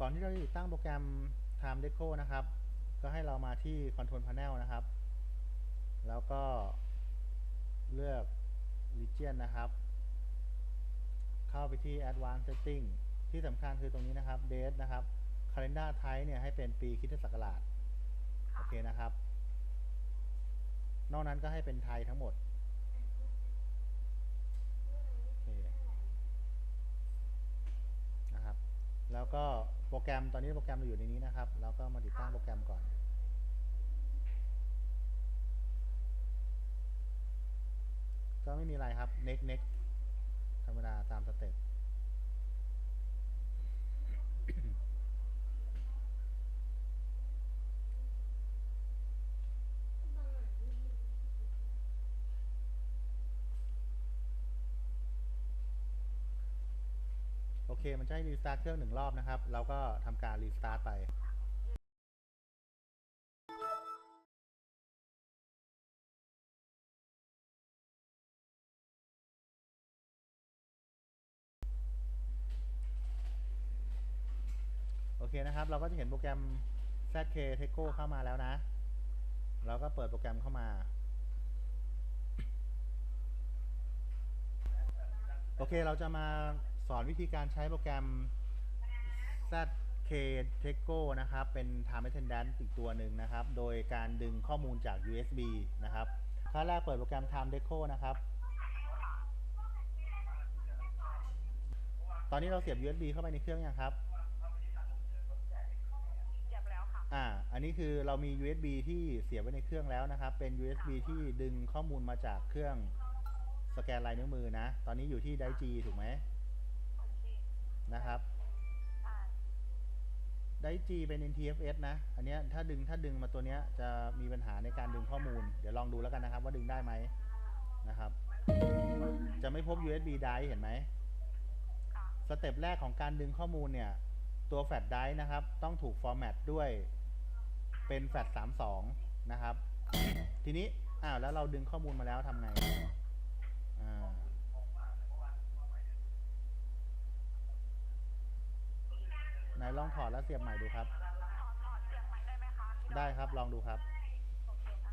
ก่อนที่เราจะติดตั้งโปรแกรม Time Deco นะครับ ก็ให้เรามาที่ Control Panel นะครับ แล้วก็เลือก Region นะครับ เข้าไปที่ Advanced Setting ที่สำคัญคือตรงนี้นะครับ Date นะครับ Calendar Type เนี่ยให้เป็นปีคริสตศักราช โอเคนะครับ นอกนั้นก็ให้เป็นไทยทั้งหมด โอเค นะครับ แล้วก็โปรแกรมตอนนี้โปรแกรมเราอยู่ในนี้นะครับ แล้วก็มาติดตั้งโปรแกรมก่อน ก็ไม่มีอะไรครับ next next ธรรมดาตามสเต็ป เค มันจะให้รีสตาร์ทเครื่องหนึ่งรอบนะครับ เราก็ทำการรีสตาร์ทไปโอเคนะครับ เราก็จะเห็นโปรแกรม ZK Teco เข้ามาแล้วนะ เราก็เปิดโปรแกรมเข้ามา โอเค เราจะมา สอนวิธีการใช้โปรแกรม ZK Teco นะครับ เป็น Time Attendance อีกตัวหนึ่งนะครับ โดยการดึงข้อมูลจาก USB นะครับขั้นแรกเปิดโปรแกรม Time Deco นะครับ ตอนนี้เราเสียบ USB เข้าไปในเครื่องยังครับเจ็บแล้วค่ะอ่า อันนี้คือเรามี USB ที่เสียบไว้ในเครื่องแล้วนะครับ เป็น USB ที่ดึงข้อมูลมาจากเครื่องสแกนลายนิ้วมือนะ ตอนนี้อยู่ที่ไดจีถูกไหมโอเค นะครับ ไดจี เป็น NTFS นะ อันเนี้ยถ้าดึงถ้าดึงมาตัวเนี้ยจะมีปัญหาในการดึงข้อมูล เดี๋ยวลองดูแล้วกันนะครับ ว่าดึงได้ไหมนะครับ จะไม่พบ USB drive เห็นไหมสเต็ปแรกของการดึงข้อมูลเนี่ย ตัวแฟลชไดรฟ์นะครับ ต้องถูกฟอร์แมตด้วยเป็นแฟลช32 นะครับ ทีนี้ อ้าว แล้วเราดึงข้อมูลมาแล้วทำไงอ่า ไหนลองถอดแล้วเสียบใหม่ดูครับถอดถอดเสียงใหม่ได้ไหมคะได้ครับลองดูครับโอเคนะ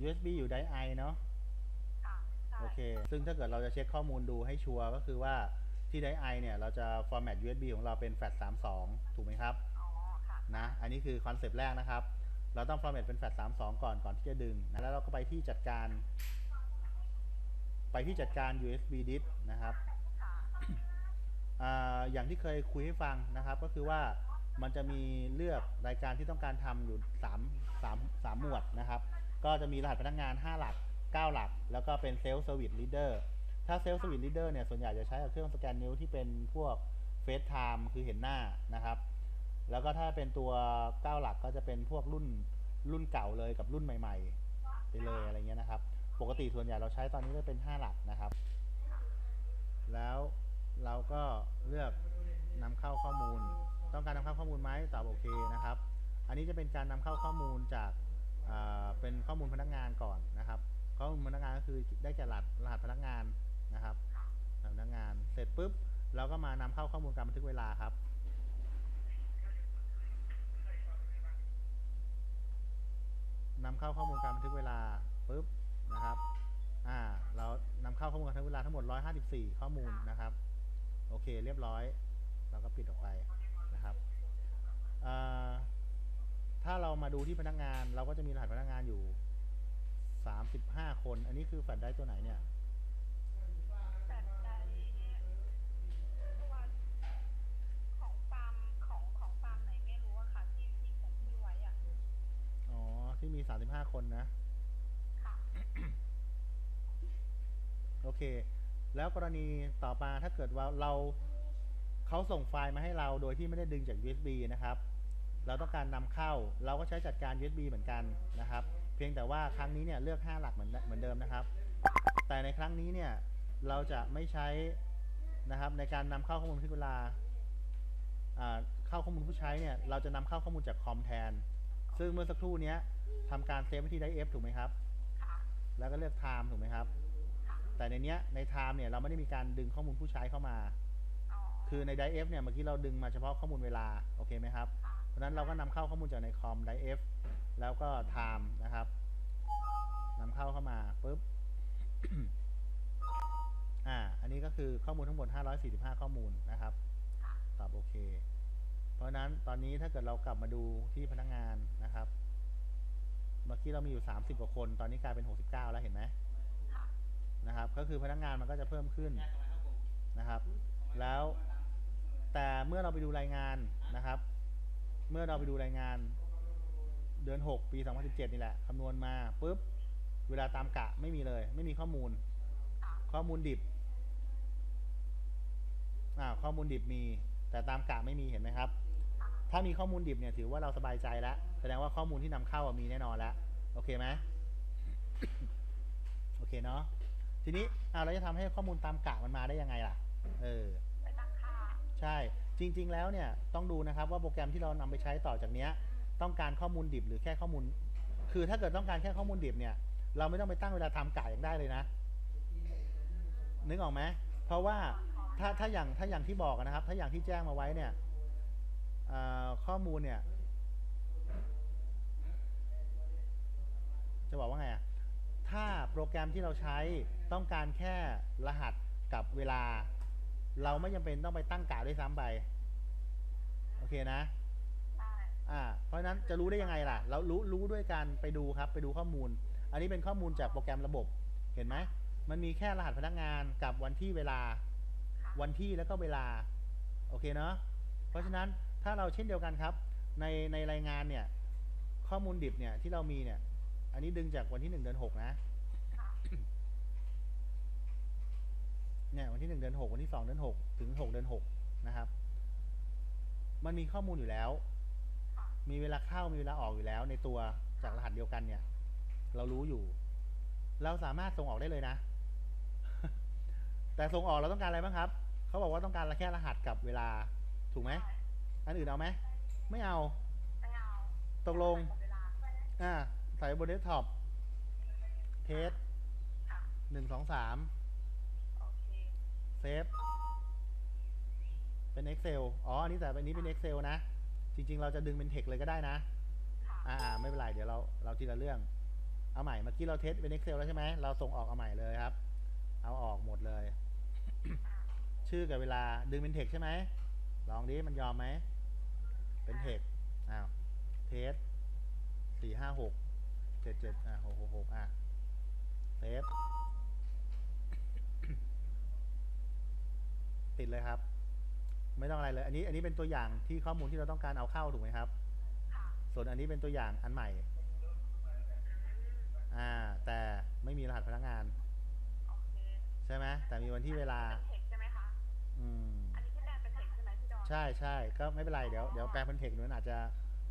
USB อยู่ไดไอเนาะค่ะใช่โอเค ซึ่งถ้าเกิดเราจะเช็คข้อมูลดูให้ชัวร์ก็คือว่าที่ไดไอเนี่ย เราจะฟอร์แมต USB ของเราเป็นแฟลช32 ถูกไหมครับอ๋อค่ะ นะ อันนี้คือคอนเซปต์แรกนะครับ เราต้องฟอร์แมตเป็นแฟลช32 ก่อนก่อนที่จะดึงนะแล้วเราก็ไปที่จัดการ ไปที่จัดการ USB disk นะครับค่ะอ่าอย่างที่เคยคุยให้ฟังนะครับ ก็คือว่ามันจะมีเลือกรายการที่ต้องการทำอยู่3 3 3หมวดนะครับ ก็จะมีรหัสพนักงาน 5 หลัก 9 หลัก แล้วก็เป็นเซลล์สวิตลีดเดอร์ถ้าเซลล์สวิตลีดเดอร์เนี่ยส่วนใหญ่จะใช้กับเครื่องสแกนนิ้วที่เป็นพวกเฟซไทม์คือเห็นหน้านะครับ แล้วก็ถ้าเป็นตัว9หลักก็จะเป็นพวกรุ่นรุ่นเก่าเลยกับรุ่นใหม่ ๆ ไปเลยอะไรเงี้ยนะครับ ปกติส่วนใหญ่เราใช้ตอนนี้ก็เป็น 5 หลักนะครับ แล้วเราก็เลือกนำเข้าข้อมูล ต้องการนำเข้าข้อมูลไหมตอบโอเคนะครับ อันนี้จะเป็นการนำเข้าข้อมูลจากเป็นข้อมูลพนักงานก่อนนะครับ ข้อมูลพนักงานก็คือได้แก่รหัสรหัสพนักงานนะครับพนักงานเสร็จปุ๊บเราก็มานำเข้าข้อมูลการบันทึกเวลาครับ นำเข้าข้อมูลการบันทึกเวลาปุ๊บนะครับอ่าเรานำเข้าข้อมูลการบันทึกเวลาทั้งหมด 154 ข้อมูลนะครับ โอเคเรียบร้อย เราก็ปิดออกไปนะครับอ่าถ้าเรามาดูที่พนักงาน เราก็จะมีรหัสพนักงานอยู่ 35 คน อันนี้คือแฟลชได้ตัวไหนเนี่ย แต่ในตัวของฟาร์มของของฟาร์มไหนไม่รู้อะค่ะ ที่ที่ผมที่ไว้อะ อ๋อ ที่มี35คนนะค่ะโอเค แล้วกรณีต่อมาถ้าเกิดว่าเราเขาส่งไฟล์มาให้เราโดยที่ไม่ได้ดึงจาก USB นะครับ เราต้องการนำเข้า เราก็ใช้จัดการ USB เหมือนกันนะครับ เพียงแต่ว่าครั้งนี้เนี่ยเลือก 5 หลักเหมือนเหมือนเดิมนะครับ แต่ในครั้งนี้เนี่ยเราจะไม่ใช้นะครับในการนำเข้าข้อมูลบันทึกเวลาอ่าเข้าเข้าข้อมูลผู้ใช้เนี่ยเราจะนำเข้าข้อมูลจากคอมแทน ซึ่งเมื่อสักครู่เนี้ย ทำการเซฟไว้ที่ไดเอฟถูกไหมครับ ค่ะแล้วก็เลือก time ถูกไหมครับ ค่ะแต่ในเนี้ยใน time เนี่ยเราไม่ได้มีการดึงข้อมูลผู้ใช้เข้ามา อ๋อคือใน i f เนี่ยเมื่อกี้เราดึงมาเฉพาะข้อมูลเวลาโอเคไหมครับ ค่ะเพราะฉะนั้นเราก็นำเข้าข้อมูลจากในคอม i f แล้วก็ time นะครับนำเข้าเข้ามาปุ๊บ อ่า อันนี้ก็คือข้อมูลทั้งหมด 545 ข้อมูลนะครับ ค่ะตอบโอเค เพราะฉะนั้นตอนนี้ถ้าเกิดเรากลับมาดูที่พนักงานนะครับ เมื่อกี้เรามีอยู่ 30 กว่าคน ตอนนี้กลายเป็น 69 แล้วเห็นไหมค่ะนะครับ ก็คือพนักงานมันก็จะเพิ่มขึ้นนะครับ แล้วแต่เมื่อเราไปดูรายงานนะครับ เมื่อเราไปดูรายงานเดือน 6 ปี 2017 นี่แหละคำนวณมาปุ๊บ เวลาตามกะไม่มีเลย ไม่มีข้อมูลค่ะข้อมูลดิบอ่าข้อมูลดิบมี แต่ตามกะไม่มีเห็นไหมครับ ถ้ามีข้อมูลดิบเนี่ยถือว่าเราสบายใจแล้ว แสดงว่าข้อมูลที่นำเข้าอะมีแน่นอนแล้ว โอเคไหมโอเคเนาะ ทีนี้อ่าเราจะทำให้ข้อมูลตามกะมันมาได้ยังไงล่ะ เออไปตั้งค่าใช่ จริง ๆ แล้วเนี่ยต้องดูนะครับว่าโปรแกรมที่เรานำไปใช้ต่อจากเนี้ย ต้องการข้อมูลดิบหรือแค่ข้อมูล คือถ้าเกิดต้องการแค่ข้อมูลดิบเนี่ย เราไม่ต้องไปตั้งเวลาทำกะอย่างได้เลยนะ นึกออกไหมเพราะว่าถ้าถ้าอย่างถ้าอย่างที่บอกอะนะครับ ถ้าอย่างที่แจ้งมาไว้เนี่ยเอ่อ ข้อมูลเนี่ย จะบอกว่าไงอะถ้าโปรแกรมที่เราใช้ต้องการแค่รหัสกับเวลา เราไม่จำเป็นต้องไปตั้งกะด้วยซ้ำไป โอเคนะได้อ่าเพราะฉะนั้นจะรู้ได้ยังไงล่ะ เรารู้รู้ด้วยการไปดูครับ ไปดูข้อมูล อันนี้เป็นข้อมูลจากโปรแกรมระบบ เห็นไหม มันมีแค่รหัสพนักงานกับวันที่เวลาค่ะวันที่แล้วก็เวลา โอเคเนาะ เพราะฉะนั้น ถ้าเราเช่นเดียวกันครับ ในในรายงานเนี่ยข้อมูลดิบเนี่ยที่เรามีเนี่ย อันนี้ดึงจากวันที่หนึ่งเดือนหกนะเนี่ยวันที่หนึ่งเดือนหกวันที่สองเดือนหกถึงหกเดือนหกนะครับ มันมีข้อมูลอยู่แล้ว มีเวลาเข้ามีเวลาออกอยู่แล้ว ในตัวจากรหัสเดียวกันเนี่ย เรารู้อยู่ เราสามารถส่งออกได้เลยนะ แต่ส่งออกเราต้องการอะไรบ้างครับ เขาบอกว่าต้องการแค่รหัสกับเวลาถูกไหม อันอื่นเอาไหมไม่เอา ไม่เอาตกลงหมดเวลาอ่าใส่บนเดสก์ท็อปเทสค่ะ หนึ่งสองสามโอเค เซฟเป็น Excel อ๋อ อันนี้แต่อันนี้เป็น Excel นะ จริง ๆ เราจะดึงเป็น text เลยก็ได้นะ ค่ะ อ่าอ่าไม่เป็นไร เดี๋ยวเราเราทีละเรื่อง เอาใหม่ เมื่อกี้เราเทสเป็น Excel แล้วใช่ไหม เราส่งออกเอาใหม่เลยครับ เอาออกหมดเลย ชื่อกับเวลาดึงเป็น text ใช่ไหม ลองดิ มันยอมไหม เป็น text อ้าวเทสสี่ห้าหกเจ็ดเจ็ดอะหกหกหกอะเซฟติดเลยครับ ไม่ต้องอะไรเลย อันนี้ อันนี้เป็นตัวอย่างที่ข้อมูลที่เราต้องการเอาเข้าถูกไหมครับค่ะส่วนอันนี้เป็นตัวอย่างอันใหม่ อ่า แต่ไม่มีรหัสพนักงานโอเคใช่ไหมแต่มีวันที่เวลา ใช่ไหมพี่ดอนใช่ใช่ก็ไม่เป็นไรเดี๋ยวเดี๋ยวแปลเป็นเทคหนูอาจจะ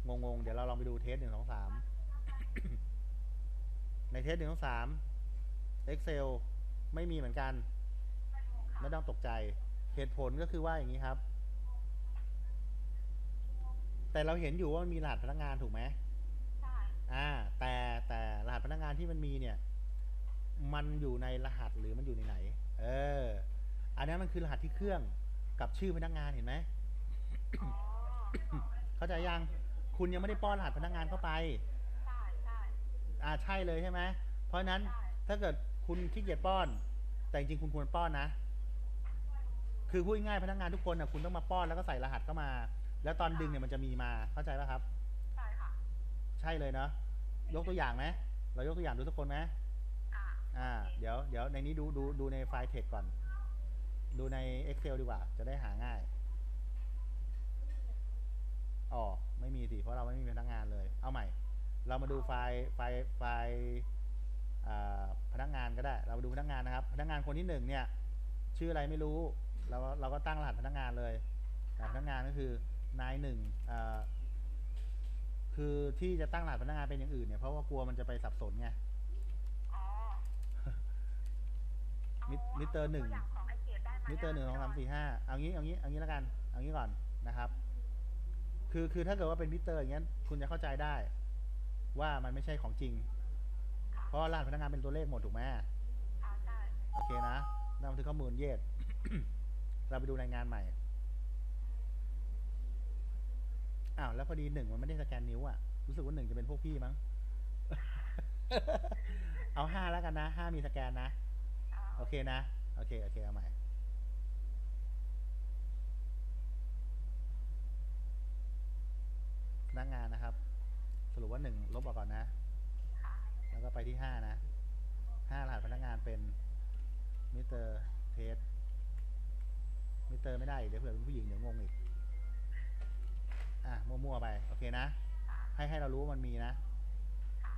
งงๆเดี๋ยวเราลองไปดูเทสหนึ่งสองสามในเทสหนึ่งสองสาม Excel ไม่มีเหมือนกัน ไม่ต้องตกใจ เหตุผลก็คือว่าอย่างนี้ครับ แต่เราเห็นอยู่ว่ามันมีรหัสพนักงานถูกไหมใช่อ่า แต่แต่รหัสพนักงานที่มันมีเนี่ย มันอยู่ในรหัสหรือมันอยู่ในไหน เออ อันนั้นมันคือรหัสที่เครื่องกับชื่อพนักงานเห็นไหมอ๋อ เข้าใจยัง คุณยังไม่ได้ป้อนรหัสพนักงานเข้าไป ใช่ใช่อ่าใช่เลยใช่ไหม เพราะฉะนั้นใช่ถ้าเกิดคุณขี้เกียจป้อน แต่จริงๆคุณควรป้อนนะ คือพูดง่ายๆพนักงานทุกคนนะคุณต้องมาป้อนแล้วก็ใส่รหัสเข้ามา แล้วตอนดึงเนี่ยมันจะมีมา เข้าใจป่ะครับ ใช่ค่ะใช่เลยเนาะ ยกตัวอย่างไหมเรายกตัวอย่างดูทุกคนไหมอ่าอ่า เดี๋ยว เดี๋ยวในนี้ดูดูดูในไฟล์เทคก่อน ดูใน Excel ดีกว่า จะได้หาง่าย อ๋อไม่มีสิเพราะเราไม่มีพนักงานเลย เอาใหม่ เรามาดูไฟล์ไฟล์ไฟล์อ่าพนักงานก็ได้ เรามาดูพนักงานนะครับ พนักงานคนที่หนึ่งเนี่ย ชื่ออะไรไม่รู้ เราเราก็ตั้งรหัสพนักงานเลยรหัสพนักงานก็คือนายหนึ่งอ่าคือที่จะตั้งรหัสพนักงานเป็นอย่างอื่นเนี่ยเพราะว่ากลัวมันจะไปสับสนไงอ๋อมิมิเตอร์หนึ่งตัวย่าของไอเกดได้ไหมมิเตอร์หนึ่งสองสามสี่ห้าเอางี้เอางี้เอางี้แล้วกัน เอางี้ก่อนนะครับ คือคือถ้าเกิดว่าเป็นมิเตอร์อย่างเงี้ยคุณจะเข้าใจได้ ว่ามันไม่ใช่ของจริง เพราะว่ารหัสพนักงานเป็นตัวเลขหมดถูกไหมค่ะใช่โอเคนะนำบันทึกข้อมูลเยดเราไปดูรายงานใหม่อ้าวแล้วพอดีหนึ่งมันไม่ได้สแกนนิ้วอะรู้สึกว่าหนึ่งจะเป็นพวกพี่มั้งเอาห้าแล้วกันนะห้ามีสแกนนะอ่าโอเคนะ โอเค โอเค เอาใหม่ พนักงานนะครับ สรุปว่าหนึ่งลบออกก่อนนะ แล้วก็ไปที่ห้านะห้ารหัสพนักงานเป็นมิเตอร์เทสมิเตอร์ไม่ได้ เดี๋ยวเผื่อเป็นผู้หญิงเดี๋ยวงงอีก อะ มั่วๆไป โอเคนะ ให้ให้เรารู้ว่ามันมีนะ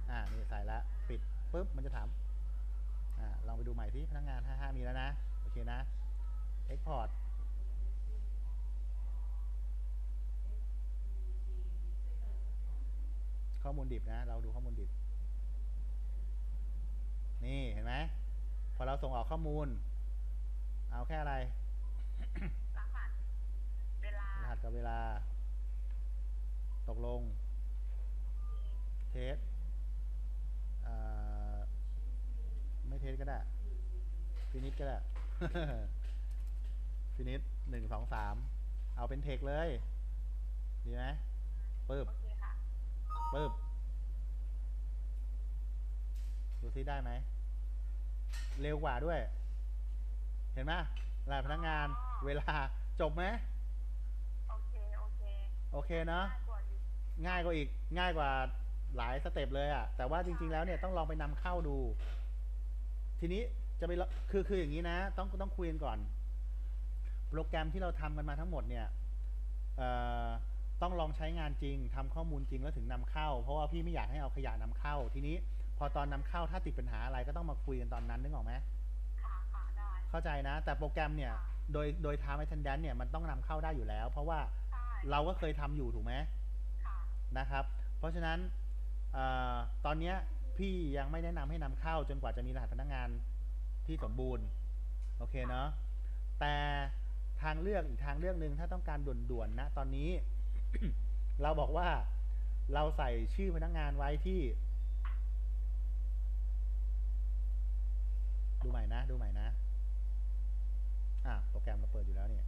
อ่านี่ใส่ละ ปิดปุ๊บ มันจะถาม อ่าลองไปดูใหม่ที่พนักงาน 55 มีแล้วนะ โอเคนะ Export ข้อมูลดิบนะ เราดูข้อมูลดิบ นี่เห็นไหมพอเราส่งออกข้อมูล เอาแค่อะไรรหัสเวลารหัสกับเวลา ตกลง เทสเอ่อไม่เทสก็ได้ ฟินิชก็ได้ ฟินิชหนึ่งสองสาม เอาเป็นเทคเลย ดีไหมปึ๊บโอเคค่ะ ปึ๊บดูซิได้ไหม เร็วกว่าด้วย เห็นไหมรหัสพนักงานเวลาจบไหมโอเค โอเค โอเคเนาะง่ายกว่าอยู่ง่ายกว่าอีกง่ายกว่าหลายสเต็ปเลยอะ่ะแต่ว่าจริง ๆ แล้วเนี่ยต้องลองไปนำเข้าดู ทีนี้จะไปลคือคืออย่างนี้นะ ต้องต้องคุยกันก่อน โปรแกรมที่เราทำกันมาทั้งหมดเนี่ยเอ่อ ต้องลองใช้งานจริงทำข้อมูลจริงแล้วถึงนำเข้า เพราะว่าพี่ไม่อยากให้เอาขยะนำเข้า ทีนี้พอตอนนำเข้าถ้าติดปัญหาอะไรก็ต้องมาคุยกันตอนนั้นนึกออกไหมค่ะค่ะได้เข้าใจนะ แต่โปรแกรมเนี่ยโดยโดย time attendance เนี่ยมันต้องนำเข้าได้อยู่แล้ว เพราะว่าใช่เราก็เคยทำอยู่ถูกไหมค่ะนะครับ เพราะฉะนั้นเออตอนเนี้ยพี่ยังไม่แนะนำให้นำเข้าจนกว่าจะมีรหัสพนักงานที่สมบูรณ์โอเคเนาะแต่ทางเลือกอีกทางเลือกหนึ่งถ้าต้องการด่วนๆนะตอนนี้ เราบอกว่าเราใส่ชื่อพนักงานไว้ที่ ดูใหม่นะ ดูใหม่นะ อะโปรแกรมเราเปิดอยู่แล้วเนี่ย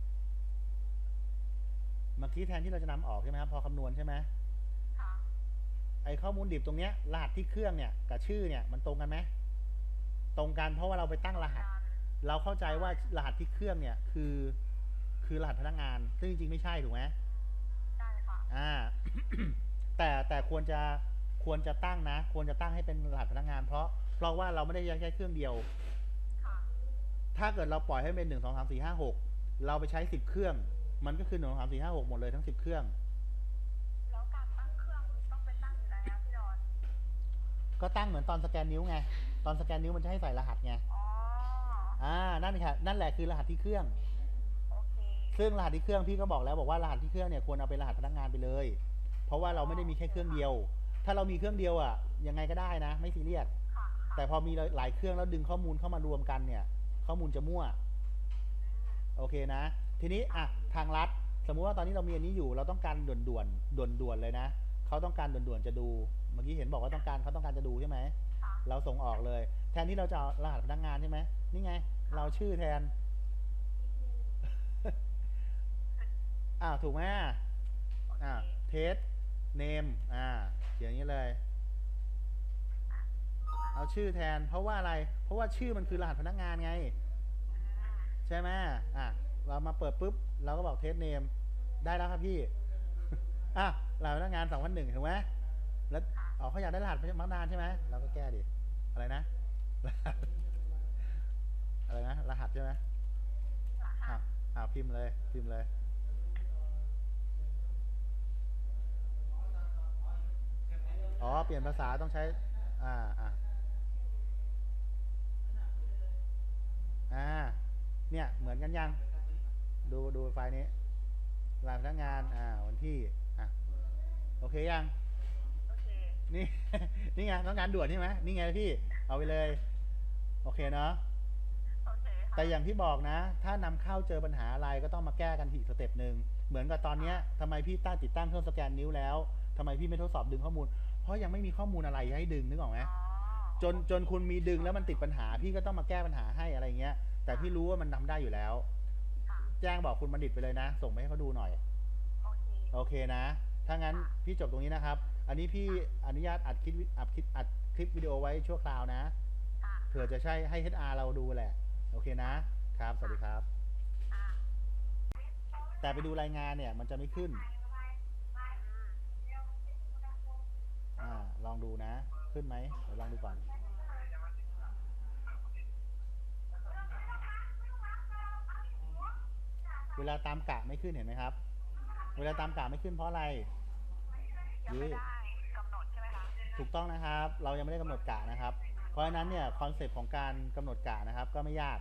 เมื่อกี้แทนที่เราจะนำออกใช่ไหมครับ พอคำนวณใช่ไหมค่ะไอข้อมูลดิบตรงเนี้ยรหัสที่เครื่องเนี่ยกับชื่อเนี่ยมันตรงกันไหมตรงกันเพราะว่าเราไปตั้งรหัส เราเข้าใจว่ารหัสที่เครื่องเนี่ยคือคือรหัสพนักงาน ซึ่งจริงๆไม่ใช่ถูกไหมใช่ค่ะ อ่า แต่แต่ควรจะควรจะตั้งนะ ควรจะตั้งให้เป็นรหัสพนักงาน เพราะเพราะว่าเราไม่ได้ใช้เครื่องเดียวค่ะถ้าเกิดเราปล่อยให้เป็นหนึ่งสองสามสี่ห้าหกเราไปใช้สิบเครื่อง มันก็คือหนึ่งสองสามสี่ห้าหกหมดเลยทั้งสิบเครื่อง แล้วการตั้งเครื่องต้องไปตั้งอยู่ไหนนะพี่ดอน ก็ตั้งเหมือนตอนสแกนนิ้วไง ตอนสแกนนิ้วมันจะให้ใส่รหัสไง อ๋อ อ่า นั่นค่ะ นั่นแหละคือรหัสที่เครื่องโอเค ซึ่งรหัสที่เครื่องพี่ก็บอกแล้วบอกว่ารหัสที่เครื่องเนี่ยควรเอาเป็นรหัสพนักงานไปเลย เพราะว่าเราไม่ได้มีแค่เครื่องเดียว ถ้าเรามีเครื่องเดียวอะยังไงก็ได้นะ ไม่ซีเรียสค่ะค่ะแต่พอมีหลายเครื่องแล้วดึงข้อมูลเข้ามารวมกันเนี่ย ข้อมูลจะมั่ว โอเคนะ ทีนี้อะทางรัฐ สมมุติว่าตอนนี้เรามีอันนี้อยู่ เราต้องการด่วนด่วนด่วนด่วนๆเลยนะเขาต้องการด่วนด่วนๆจะดู เมื่อกี้เห็นบอกว่าต้องการเขาต้องการจะดูใช่ไหมค่ะเราส่งออกเลย แทนที่เราจะเอารหัสพนักงานใช่ไหมนี่ไง เราชื่อแทน อ้าวถูกไหมโอเคอ่าเทสเนมอ่าเขียนอย่างนี้เลย เอาชื่อแทน เพราะว่าอะไร เพราะว่าชื่อมันคือรหัสพนักงานไง ใช่ไหมอะเรามาเปิดปุ๊บ เราก็บอกเทสเนมได้แล้วครับพี่อะรหัสพนักงานสองพันหนึ่งถูกไหมแล้วอ๋อเขาอยากได้รหัสพนักงานใช่ไหมเราก็แก้ดิอะไรนะรหัสอะไรนะรหัสใช่ไหมอะอ่าพิมพ์เลยพิมพ์เลย อ๋อ เปลี่ยนภาษาต้องใช้ อ่าอ่าอ่า เนี่ย เหมือนกันยัง ดูดูไฟล์นี้รายพนักงาน อ่า วันที่ อะ โอเคยังโอเคนี่ นี่ไงต้องการด่วนใช่ไหมนี่ไงพี่ เอาไปเลย โอเคเนาะโอเคค่ะแต่อย่างที่บอกนะ ถ้านำเข้าเจอปัญหาอะไรก็ต้องมาแก้กันอีกสเต็ปหนึ่ง เหมือนกับตอนเนี้ยทำไมพี่ตั้งติดตั้งเครื่องสแกนนิ้วแล้วทำไมพี่ไม่ทดสอบดึงข้อมูลเพ ราะยังไม่มีข้อมูลอะไรให้ดึงนึกออกไหมอ๋อจนจนคุณมีดึงแล้วมันติดปัญหา พี่ก็ต้องมาแก้ปัญหาให้อะไรเงี้ย แต่พี่รู้ว่ามันทำได้อยู่แล้วค่ะแจ้งบอกคุณบัณฑิตไปเลยนะ ส่งไปให้เขาดูหน่อยโอเคโอเคนะ ถ้างั้นพี่จบตรงนี้นะครับ อันนี้พี่อนุญาตอัดคลิปวิอัดคลิปอัดคลิปวิดีโอไว้ชั่วคราวนะค่ะเผื่อจะใช่ให้ HR เราดูแหละ โอเคนะ ครับ สวัสดีครับอ่าแต่ไปดูรายงานเนี่ย มันจะไม่ขึ้น อ่าลองดูนะ ขึ้นไหมเดี๋ยวลองดูก่อน เวลาตามกะไม่ขึ้นเห็นไหมครับ เวลาตามกะไม่ขึ้นเพราะอะไรยังไม่ได้กำหนดใช่ไหมคะถูกต้องนะครับ เรายังไม่ได้กำหนดกะนะครับ เพราะฉะนั้นเนี่ยคอนเซปต์ของการกำหนดกะนะครับ ก็ไม่ยาก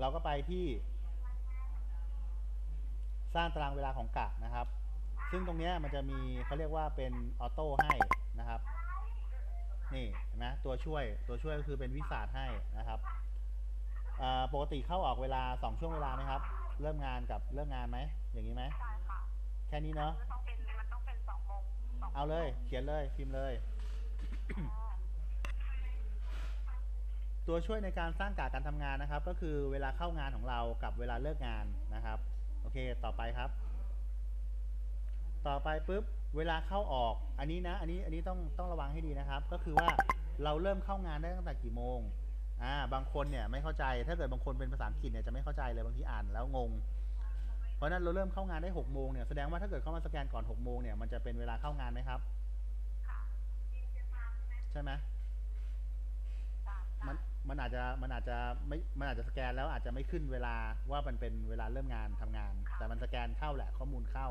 เราก็ไปที่ สร้างตารางเวลาของกะนะครับ ซึ่งตรงเนี้ยมันจะมีเขาเรียกว่าเป็นออโต้ให้ นะครับ นี่เห็นไหมตัวช่วยตัวช่วยก็คือเป็นวิสาดให้นะครับอ่าปกติเข้าออกเวลาสองช่วงเวลาไหมครับ เริ่มงานกับเลิกงานไหมอย่างนี้ไหมใช่ค่ะแค่นี้เนาะมันต้องเป็นมันต้องเป็นสองโมงสงเอาเลย เขียนเลยพิมพ์เลยอ๋อตัวช่วยในการสร้างกะการทำงานนะครับ ก็คือเวลาเข้างานของเรากับเวลาเลิกงานนะครับ โอเค ต่อไปครับ ต่อไปปุ๊บ เวลาเข้าออกอันนี้นะ อันนี้อันนี้ต้องต้องระวังให้ดีนะครับ ก็คือว่าเราเริ่มเข้างานได้ตั้งแต่กี่โมงอ่าบางคนเนี่ยไม่เข้าใจถ้าเกิดบางคนเป็นภาษาอังกฤษเนี่ยจะไม่เข้าใจเลยบางทีอ่านแล้วงง เพราะฉะนั้นเราเริ่มเข้างานได้หกโมงเนี่ยแสดงว่าถ้าเกิดเข้ามาสแกนก่อนหกโมงเนี่ยมันจะเป็นเวลาเข้างานไหมครับใช่ไหมจ้ะมันมันอาจจะมันอาจจะไม่มันอาจจะสแกนแล้วอาจจะไม่ขึ้นเวลาว่ามันเป็นเวลาเริ่มงานทำงาน แต่มันสแกนเข้าแหละข้อมูลเข้า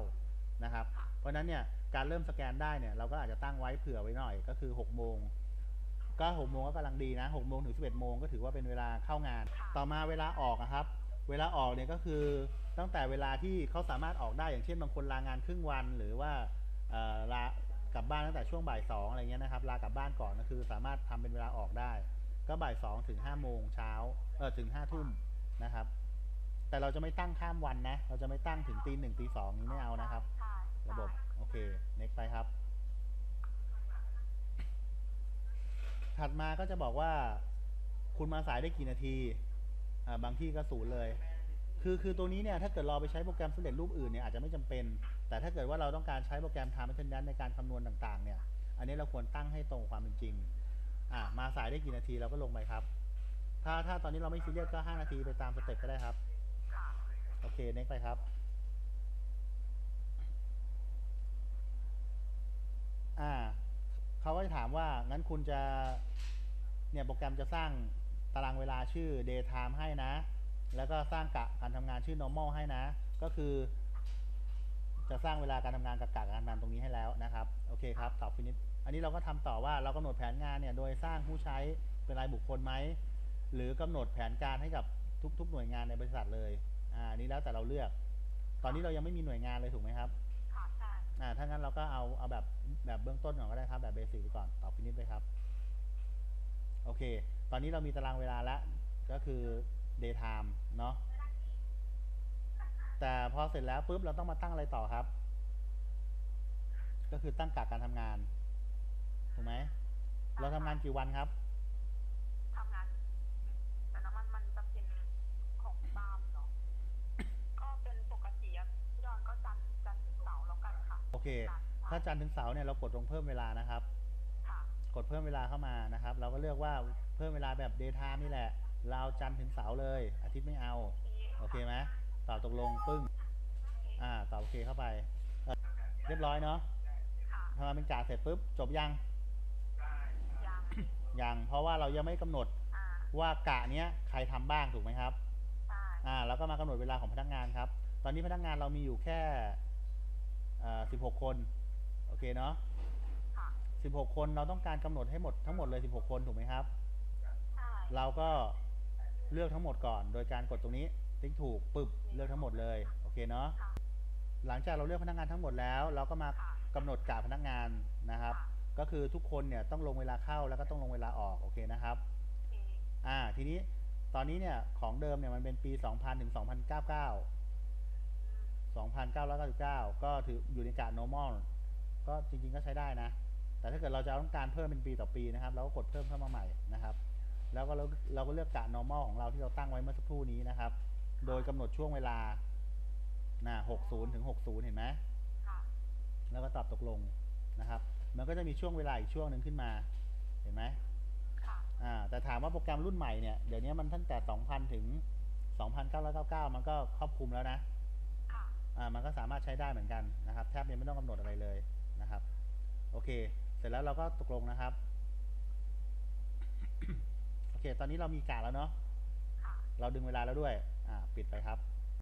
นะครับ เพราะฉะนั้นเนี่ยการเริ่มสแกนได้เนี่ยเราก็อาจจะตั้งไว้เผื่อไว้หน่อยก็คือ6โมงก็6โมงก็กำลังดีนะ6โมงถึง11โมงก็ถือว่าเป็นเวลาเข้างาน ต่อมาเวลาออกนะครับ เวลาออกเนี่ยก็คือตั้งแต่เวลาที่เขาสามารถออกได้อย่างเช่นบางคนลางานครึ่งวัน หรือว่าเอ่อลากลับบ้านตั้งแต่ช่วงบ่ายสองอะไรเงี้ยนะครับลากลับบ้านก่อนก็คือสามารถทำเป็นเวลาออกได้ ก็บ่ายสองถึงห้าโมงเช้าเออถึงห้าทุ่มนะครับ แต่เราจะไม่ตั้งข้ามวันนะ เราจะไม่ตั้งถึงตีหนึ่งตีสองนี้ไม่เอานะครับใช่ระบบ โอเค next ไปครับ ถัดมาก็จะบอกว่า คุณมาสายได้กี่นาทีอ่าบางที่ก็ศูนย์เลย คือคือตัวนี้เนี่ย ถ้าเกิดเราไปใช้โปรแกรมสำเร็จรูปอื่นเนี่ยอาจจะไม่จำเป็น แต่ถ้าเกิดว่าเราต้องการใช้โปรแกรม time attendance ในการคำนวณต่างๆ เนี่ย อันนี้เราควรตั้งให้ตรงกับความเป็นจริง อ่ามาสายได้กี่นาทีเราก็ลงไปครับ ถ้าถ้าตอนนี้เราไม่ซีเรียสก็ 5 นาทีไปตามสเต็ปก็ได้ครับค่ะ โอเค next ไปครับ อ่า เขาก็จะถามว่า งั้นคุณจะ เนี่ย โปรแกรมจะสร้างตารางเวลาชื่อ daytime ให้นะ แล้วก็สร้างกะการทำงานชื่อ normal ให้นะ ก็คือ จะสร้างเวลาการทำงานกับกะการทำงานตรงนี้ให้แล้วนะครับ โอเคครับ ตอบฟินิชอันนี้เราก็ทำต่อว่าเรากำหนดแผนงานเนี่ย โดยสร้างผู้ใช้เป็นรายบุคคลไหม หรือกำหนดแผนการให้กับ ทุกๆหน่วยงานในบริษัทเลยอ่าอันนี้แล้วแต่เราเลือก ตอนนี้เรายังไม่มีหน่วยงานเลยถูกไหมครับค่ะใช่อ่าถ้างั้นเราก็เอาเอาแบบแบบเบื้องต้นก่อนก็ได้ครับแบบเบสิกไปก่อนตอบฟินิชไปครับโอเค ตอนนี้เรามีตารางเวลาแล้วก็คือ daytime เนาะแต่พอเสร็จแล้วปุ๊บเราต้องมาตั้งอะไรต่อครับ ก็คือตั้งกะการทำงานถูกไหมเราทำงานกี่วันครับ ทำงาน แต่น้ำมันมันจะเป็น ของตามเนาะก็เป็นปกติอะพี่ดอนก็จันทร์จันทร์ถึงเสาร์แล้วกันค่ะโอเค ถ้าจันทร์ถึงเสาร์เนี่ยเรากดตรงเพิ่มเวลานะครับ ค่ะกดเพิ่มเวลาเข้ามานะครับ เราก็เลือกว่าเพิ่มเวลาแบบ daytime นี่แหละ เราจันทร์ถึงเสาร์เลย อาทิตย์ไม่เอา โอเคไหมตอบตกลงปึ้ง อ่าตอบโอเคเข้าไปเอ่อเรียบร้อยเนาะค่ะทำงานเป็นกาเสร็จปุ๊บจบยัง ยังยัง เพราะว่าเรายังไม่กำหนดอ่าว่ากะเนี้ยใครทำบ้างถูกไหมครับ ใช่อ่าแล้วก็มากำหนดเวลาของพนักงานครับ ตอนนี้พนักงานเรามีอยู่แค่เอ่อ16คน โอเคเนาะค่ะ16คนเราต้องการกำหนดให้หมดทั้งหมดเลย16คนถูกไหมครับใช่เราก็เลือกทั้งหมดก่อน โดยการกดตรงนี้ ติ๊กถูกปึ๊บเลือกทั้งหมดเลย โอเคเนาะค่ะหลังจากเราเลือกพนักงานทั้งหมดแล้ว เราก็มาค่ะกำหนดกะพนักงานนะครับค่ะก็คือทุกคนเนี่ยต้องลงเวลาเข้าแล้วก็ต้องลงเวลาออก โอเคนะครับโอเคอ่า ทีนี้ ตอนนี้เนี่ยของเดิมเนี่ยมันเป็นปี 2000 ถึง 2099 2,999 ก็ถืออยู่ในกะ normal ก็จริงๆก็ใช้ได้นะ แต่ถ้าเกิดเราจะต้องการเพิ่มเป็นปีต่อปีนะครับ เราก็กดเพิ่มเข้ามาใหม่นะครับ แล้วก็เราเราก็เลือกกะ normal ของเราที่เราตั้งไว้เมื่อสักครู่นี้นะครับ โดยกำหนดช่วงเวลานะ60 ถึง 60 เห็นไหมค่ะแล้วก็ตอบตกลงนะครับ มันก็จะมีช่วงเวลาอีกช่วงหนึ่งขึ้นมา เห็นไหมค่ะอ่า แต่ถามว่าโปรแกรมรุ่นใหม่เนี่ย เดี๋ยวนี้มันตั้งแต่ 2,000 ถึง 2,999 มันก็ครอบคลุมแล้วนะค่ะอ่ามันก็สามารถใช้ได้เหมือนกันนะครับ แทบจะไม่ต้องกำหนดอะไรเลยนะครับ โอเค เสร็จแล้วเราก็ตกลงนะครับ โอเค ตอนนี้เรามีกะแล้วเนาะค่ะเราดึงเวลาแล้วด้วย อ่า ปิดไปครับ